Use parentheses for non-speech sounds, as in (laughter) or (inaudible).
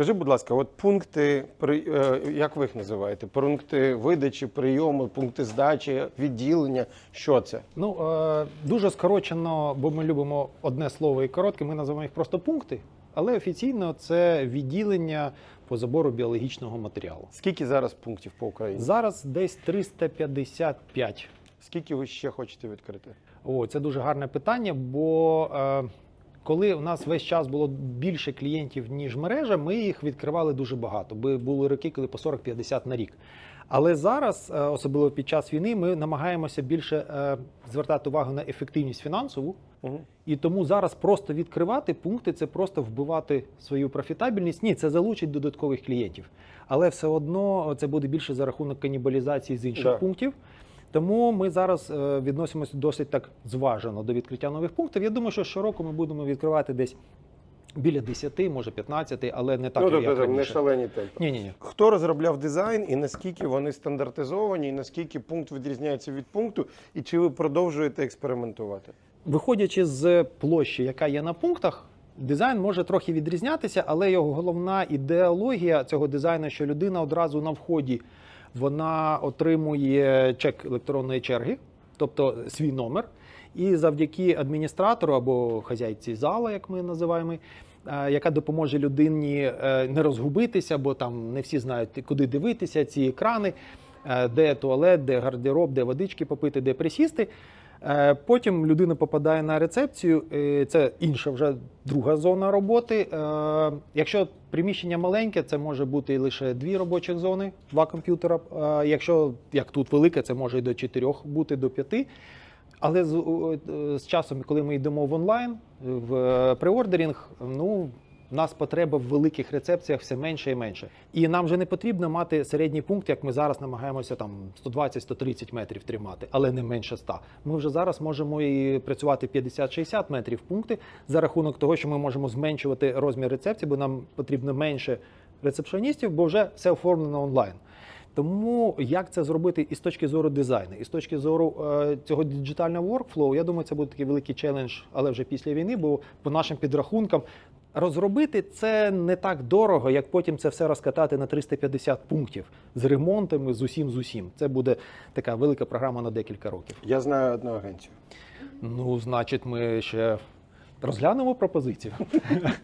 Скажи, будь ласка, от пункти, е, як ви їх називаєте? Пункти видачі, прийому, пункти здачі, відділення. Що це? Ну е, дуже скорочено, бо ми любимо одне слово і коротке. Ми називаємо їх просто пункти, але офіційно це відділення по забору біологічного матеріалу. Скільки зараз пунктів по Україні? Зараз десь 355. Скільки ви ще хочете відкрити? О, це дуже гарне питання, бо е, коли у нас весь час було більше клієнтів, ніж мережа, ми їх відкривали дуже багато. Бо були роки, коли по 40-50 на рік. Але зараз, е, особливо під час війни, ми намагаємося більше е, звертати увагу на ефективність фінансову. Угу. І тому зараз просто відкривати пункти це просто вбивати свою профітабельність. Ні, це залучить додаткових клієнтів. Але все одно це буде більше за рахунок канібалізації з інших Да. пунктів. Тому ми зараз е, відносимося досить так зважено до відкриття нових пунктів. Я думаю, що щороку ми будемо відкривати десь біля 10, може 15, але не так ну, як тобто там не шалені темпи. Ні, ні, ні. Хто розробляв дизайн і наскільки вони стандартизовані, і наскільки пункт відрізняється від пункту, і чи ви продовжуєте експериментувати? Виходячи з площі, яка є на пунктах, дизайн може трохи відрізнятися, але його головна ідеологія цього дизайну, що людина одразу на вході вона отримує чек електронної черги, тобто свій номер. І завдяки адміністратору або хазяйці зала, як ми називаємо, е, яка допоможе людині е, не розгубитися, бо там не всі знають, куди дивитися, ці екрани, е, де туалет, де гардероб, де водички попити, де присісти. Е, Потім людина попадає на рецепцію. е, Це інша вже друга зона роботи. Е, Якщо приміщення маленьке, це може бути лише дві робочих зони, два комп'ютера. Якщо як тут велике, це може і до чотирьох бути до п'яти. Але з, з часом, коли ми йдемо в онлайн, в преордерінг, ну. У нас потреба в великих рецепціях все менше і менше. І нам вже не потрібно мати середній пункт, як ми зараз намагаємося там 120-130 метрів тримати, але не менше 100. Ми вже зараз можемо і працювати 50-60 метрів пункти за рахунок того, що ми можемо зменшувати розмір рецепції, бо нам потрібно менше рецепшоністів, бо вже все оформлено онлайн. Тому як це зробити і з точки зору дизайну, і з точки зору е, цього діджитального воркфлоу, я думаю, це буде такий великий челендж, але вже після війни, бо по нашим підрахункам розробити це не так дорого, як потім це все розкатати на 350 пунктів з ремонтами, з усім з усім. Це буде така велика програма на декілька років. Я знаю одну агенцію. Ну, значить, ми ще розглянемо пропозицію. (laughs)